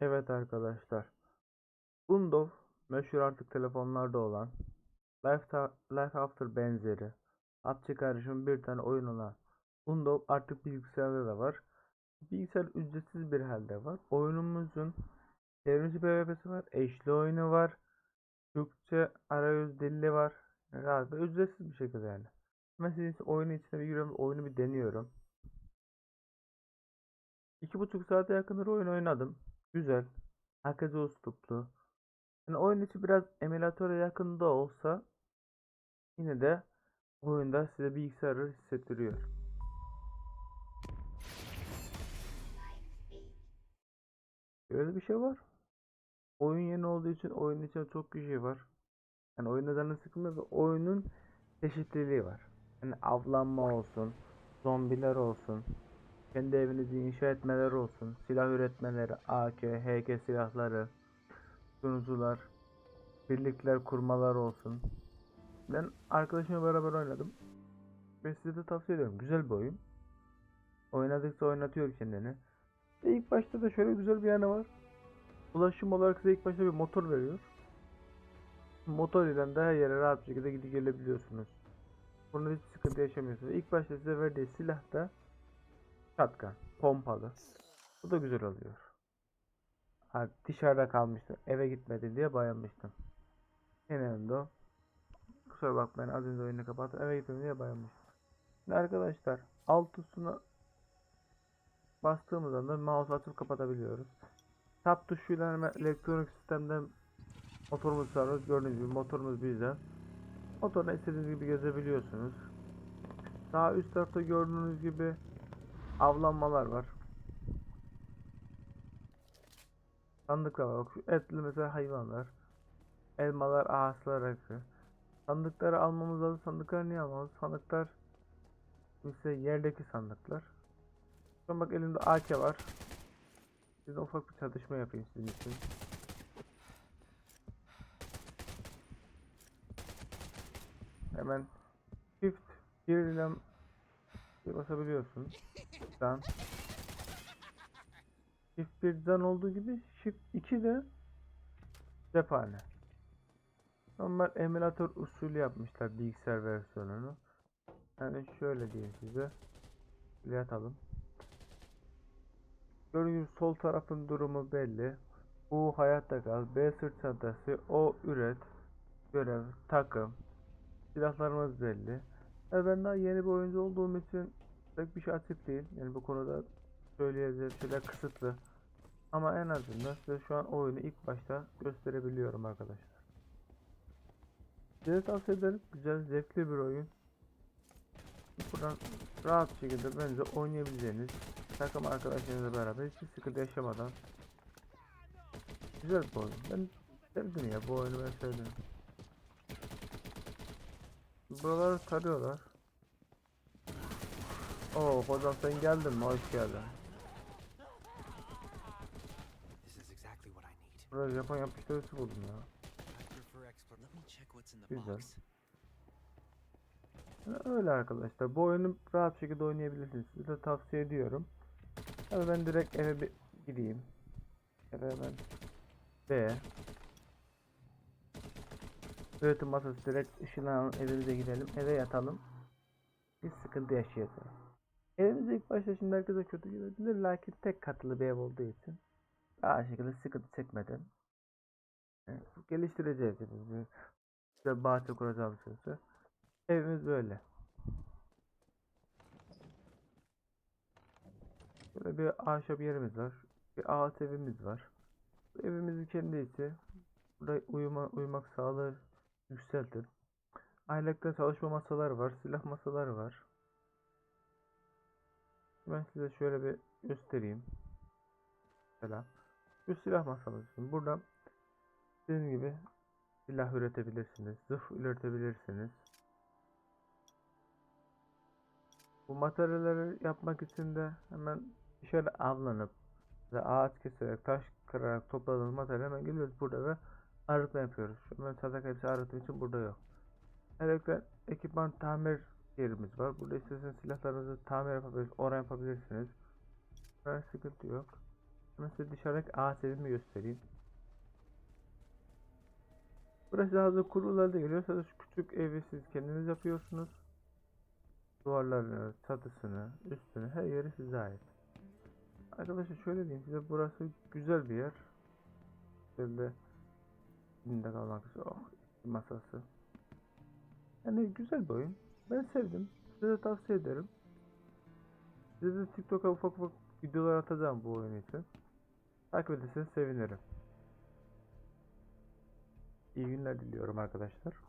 Evet arkadaşlar. Windows meşhur artık telefonlarda olan Life, After benzeri PUBG karışımı bir tane oyun olan Windows artık bilgisayarda da var. Bilgisayar ücretsiz bir halde var. Oyunumuzun çevrimiçi PvP'si var. Eşli oyunu var. Türkçe arayüz dili var. Rahat ücretsiz bir şekilde yani. İçin oyunun içine bir giriyorum. Oyunu bir deniyorum. İki buçuk saate yakındır oyun oynadım. Güzel. Herkese usluplu. Yani oyun içi biraz emülatöre yakın da olsa yine de oyunda size bilgisayarı hissettiriyor. Böyle bir şey var. Oyun yeni olduğu için oyunun içinde çok bir şey var. Yani oyunda canı sıkılmıyor ve oyunun çeşitliliği var. Yani avlanma olsun, zombiler olsun, kendi evinizi inşa etmeleri olsun, silah üretmeleri, AK, HK silahları, sunucular, birlikler kurmalar olsun. Ben arkadaşımla beraber oynadım. Ve size de tavsiye ediyorum. Güzel bir oyun. Oynadıkça oynatıyor kendini. Ve ilk başta da şöyle güzel bir yanı var. Ulaşım olarak size ilk başta bir motor veriyor. Motor ile de her yere rahat bir şekilde gidip gelebiliyorsunuz. Bunda hiç sıkıntı yaşamıyorsunuz. İlk başta size verdiği silah da shotgun, pompalı. Bu da güzel oluyor. Ha, dışarıda kalmıştım. Eve gitmedi diye bayanmıştım. Yine de o. Kusura bakmayın az önce oyunu kapattım. Eve gitmedim diye bayanmıştım. Şimdi arkadaşlar alt üstüne bastığımız anda mouse açıp kapatabiliyoruz. Tab tuşuyla elektronik sistemden motorumuzu çağırıyoruz. Gördüğünüz gibi motorumuz bizde. Motorla istediğiniz gibi gezebiliyorsunuz. Sağ üst tarafta gördüğünüz gibi avlanmalar var. Sandıklar var. Etli mesela hayvanlar. Elmalar, ağaçlar hepsi. Sandıkları almamız lazım. Sandıkları niye almamız? Sandıklar mesela yerdeki sandıklar. Şu bak elimde AK var. Size ufak bir çalışma yapayım sizin için. Hemen shift 1 ile bir basabiliyorsun. Can. Shift 1 can olduğu gibi shift 2 de cephane. Normal emülatör usulü yapmışlar bilgisayar versiyonunu. Yani şöyle diyeyim size. Bir atalım. Gördüğünüz sol tarafın durumu belli. U hayatta kal, B sırt çantası, O üret, görev, takım, silahlarımız belli. Ve ben daha yeni bir oyuncu olduğum için pek bir şey açık değil. Yani bu konuda söyleyeceğim şeyler kısıtlı. Ama en azından size şu an oyunu ilk başta gösterebiliyorum arkadaşlar. Size tavsiye ederim. Güzel, zevkli bir oyun. Buradan rahat şekilde bence oynayabileceğiniz takım arkadaşlarınızla beraber hiçbir sıkıntı yaşamadan güzel bir oyun. Ben sevdim ya bu oyunu ben sevdim. Buraları tarıyorlar. Oo hocam sen geldin mi? Hoş geldin. Burada Japon yapıştırıcısı buldum ya. Güzel. Yani öyle arkadaşlar. Bu oyunu rahat bir şekilde oynayabilirsiniz. Size tavsiye ediyorum. Tabii ben direkt eve bir gideyim. Eve hemen B. Üretim masası direkt ışınlanalım evimize gidelim. Eve yatalım. Bir sıkıntı yaşayacağız. Evimize ilk başta şimdi herkese kötü gelebilir. Lakin tek katlı bir ev olduğu için daha şekilde sıkıntı çekmeden e, geliştireceğiz evimizi. Güzel bahçe kuracağımız sözü. Evimiz böyle. Böyle bir ahşap yerimiz var. Bir ağaç evimiz var. Bu evimizin kendi içi. Burada uyuma, uyumak sağlığı yükseltir. Aylakta çalışma masaları var. Silah masaları var. Ben size şöyle bir göstereyim. Mesela. Şu silah masamız için. Burada dediğim gibi silah üretebilirsiniz. Zırh üretebilirsiniz. Bu materyalleri yapmak için de hemen dışarı avlanıp ve ağaç keserek, taş kırarak topladığımız materyal hemen geliyoruz burada ve arıtma yapıyoruz. Şu an çatak hepsi arıtma için burada yok. Özellikle ekipman tamir yerimiz var. Burada isterseniz silahlarınızı tamir yapabilirsiniz, oraya yapabilirsiniz. Böyle sıkıntı yok. Ben size dışarıdaki ağaç evimi göstereyim. Burası hazır kurullarda geliyor. Sadece şu küçük evi siz kendiniz yapıyorsunuz. Duvarlarını, çatısını, üstünü her yeri size ait. Arkadaşlar şöyle diyeyim size burası güzel bir yer. Böyle içinde kalmak için oh masası. Yani güzel bir oyun. Ben sevdim. Size de tavsiye ederim. Size de TikTok'a ufak ufak videolar atacağım bu oyun için. Takip ederseniz sevinirim. İyi günler diliyorum arkadaşlar.